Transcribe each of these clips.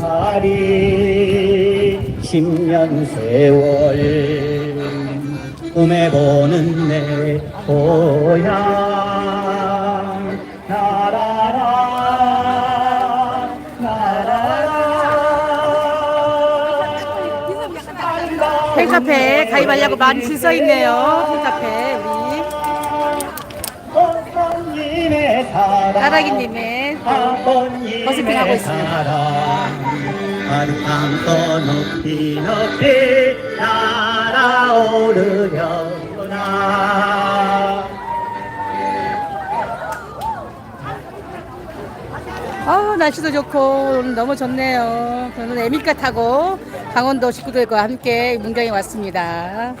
날이 십년 세월. 꿈에 보는 내 고향. 나라라 나라라. 팬카페 가입하려고 많이 줄 서 있네요. 팬카페 따라기님의 버스킹 하고 있습니다. 더 높이 높이 날아오르려나 아 날씨도 좋고 오늘 너무 좋네요. 저는 에미카 타고 강원도 식구들과 함께 문경에 왔습니다.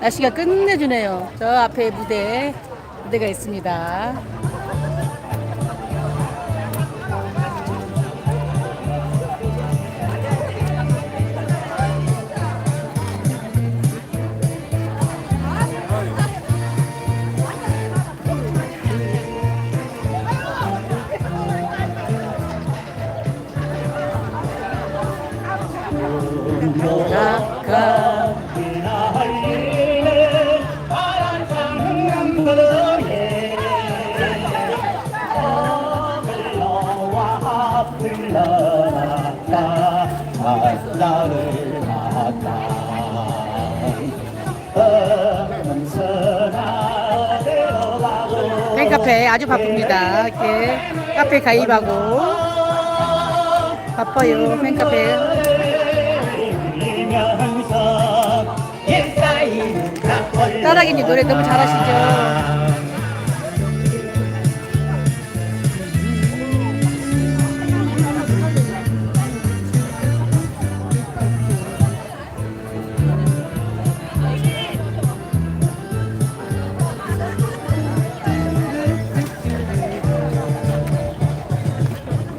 날씨가 끝내주네요. 저 앞에 무대 무대가 있습니다. 나를 낳았다 팬카페 아주 바쁩니다. 이렇게 카페 가입하고 바빠요 팬카페. 따라기님 노래 너무 잘하시죠?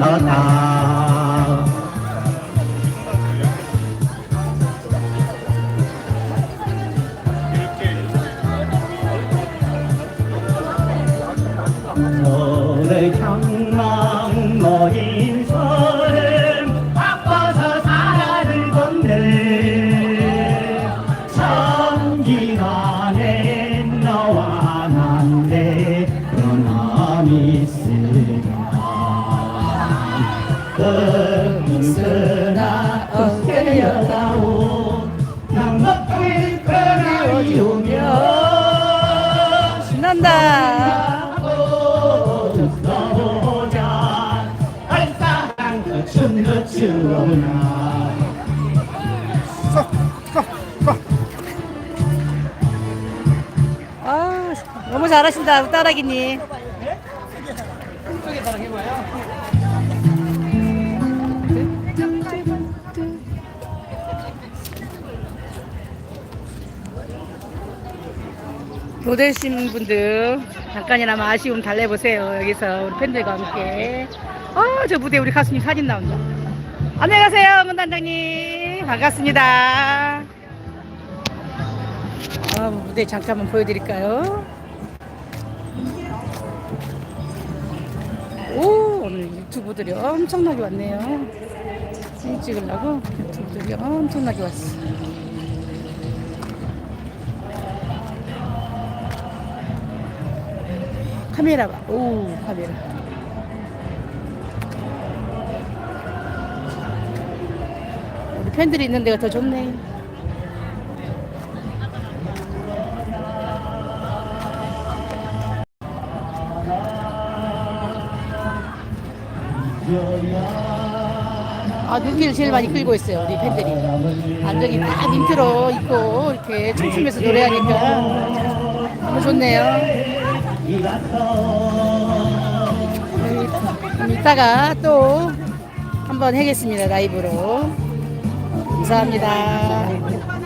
더다. 오늘 향망 모인 서름 바빠서 살아를 건네 천기간에 너와 난내 변함이 있으랴 금스나 어깨여다오. 신난다. 알싸한 아 너무 잘하신다 따라기님. 못 오신 분들 잠깐이나마 아쉬움 달래보세요 여기서 우리 팬들과 함께 아 저 무대 우리 가수님 사진 나온다 안녕하세요 문 단장님 반갑습니다 아, 무대 잠깐만 보여드릴까요? 오, 오늘 유튜브들이 엄청나게 왔네요. 찍으려고 유튜브들이 엄청나게 왔어. 카메라 봐. 오, 카메라. 우리 팬들이 있는 데가 더 좋네. 아, 눈길을 제일 많이 끌고 있어요, 우리 팬들이. 안정이 딱 인트로 있고, 이렇게 춤추면서 노래하니까 너무 좋네요. 좀 이따가 또 한번 하겠습니다 라이브로 감사합니다.